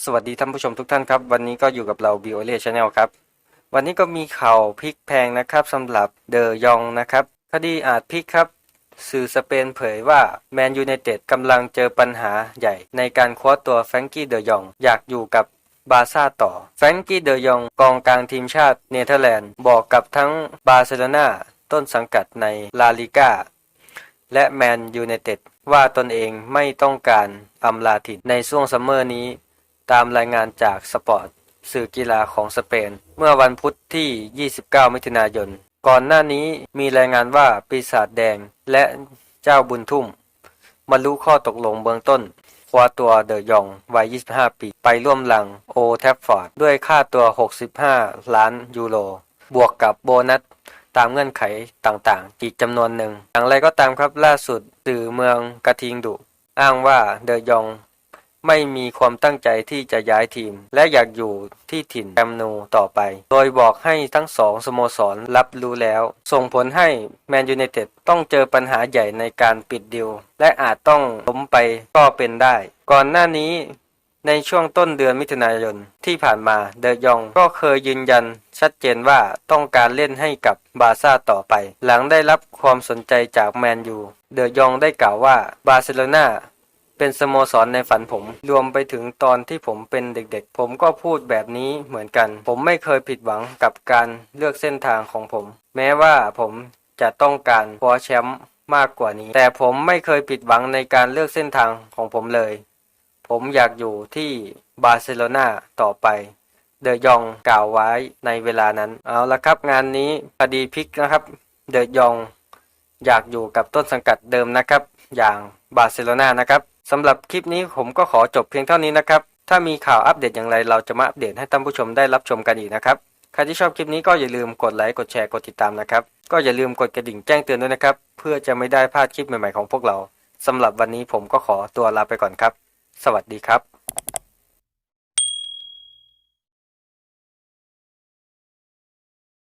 สวัสดีท่านผู้ชมทุกท่านครับ วันนี้ก็อยู่กับเราบิโอเล่ชาแนลครับ วันนี้ก็มีข่าวพลิกแพงนะครับสำหรับเดอยองนะครับคดีอาจพลิกครับ สื่อสเปนเผยว่าแมนยูไนเต็ดกำลังเจอปัญหาใหญ่ ในการคว้าตัวแฟรงกี้เดอยอง อยากอยู่กับบาร์ซ่าต่อแฟรงกี้เดอยองกองกลางทีมชาติเนเธอร์แลนด์บอกกับทั้งบาร์เซโลนาต้นสังกัดในลาลิก้าและแมนยูไนเต็ดว่าตนเองไม่ต้องการอำลาถิ่นในช่วงซัมเมอร์นี้ ตามรายงานจากสปอร์ตสื่อกีฬาของสเปน เมื่อวันพุธที่ 29 มิถุนายน ก่อนหน้านี้มีรายงานว่าปีศาจแดงและเจ้าบุญทุ่มบรรลุข้อตกลงเบื้องต้นคว้าตัวเดอยองวัย 25 ปี ไปร่วมหลังโอแทฟฟอร์ด ด้วยค่าตัว 65 ล้านยูโร บวกกับโบนัสตามเงื่อนไขต่างๆ อีกจำนวนหนึ่ง อย่างไรก็ตามครับล่าสุดสื่อเมืองกระทิงดุ อ้างว่าเดอยอง ไม่มีความตั้งใจที่จะย้ายทีม และอยากอยู่ที่ถิ่นแคมป์นูต่อไป โดยบอกให้ทั้งสองสโมสรรับรู้แล้ว ส่งผลให้แมนยูไนเต็ดต้องเจอปัญหาใหญ่ในการปิดดิว และอาจต้องล้มไปก็เป็นได้ ก่อนหน้านี้ในช่วงต้นเดือนมิถุนายนที่ผ่านมาเดยองก็เคยยืนยันชัดเจนว่าต้องการเล่นให้กับบาซ่าต่อไป หลังได้รับความสนใจจากแมนยู เดยองได้กล่าวว่าบาร์เซโลนา เป็นสโมสรในฝันผม รวมไปถึงตอนที่ผมเป็นเด็กๆ ผมก็พูดแบบนี้เหมือนกัน ผมไม่เคยผิดหวังกับการเลือกเส้นทางของผม แม้ว่าผมจะต้องการคว้าแชมป์มากกว่านี้ แต่ผมไม่เคยผิดหวังในการเลือกเส้นทางของผมเลย ผมอยากอยู่ที่บาร์เซโลนาต่อไป เดยองกล่าวไว้ในเวลานั้น เอาละครับงานนี้คดีพลิกนะครับ เดยอง อยากอยู่กับต้นสังกัดเดิมนะครับ อย่างบาร์เซโลนานะครับสำหรับคลิปนี้ผมก็ขอจบเพียงเท่านี้นะครับ ถ้ามีข่าวอัปเดตอย่างไรเราจะมาอัปเดตให้ท่านผู้ชมได้รับชมกันอีกนะครับ ใครที่ชอบคลิปนี้ก็อย่าลืมกดไลค์ กดแชร์ กดติดตามนะครับ ก็อย่าลืมกดกระดิ่งแจ้งเตือนด้วยนะครับ เพื่อจะไม่ได้พลาดคลิปใหม่ๆของพวกเราสำหรับวันนี้ผมก็ขอตัวลาไปก่อนครับ สวัสดีครับ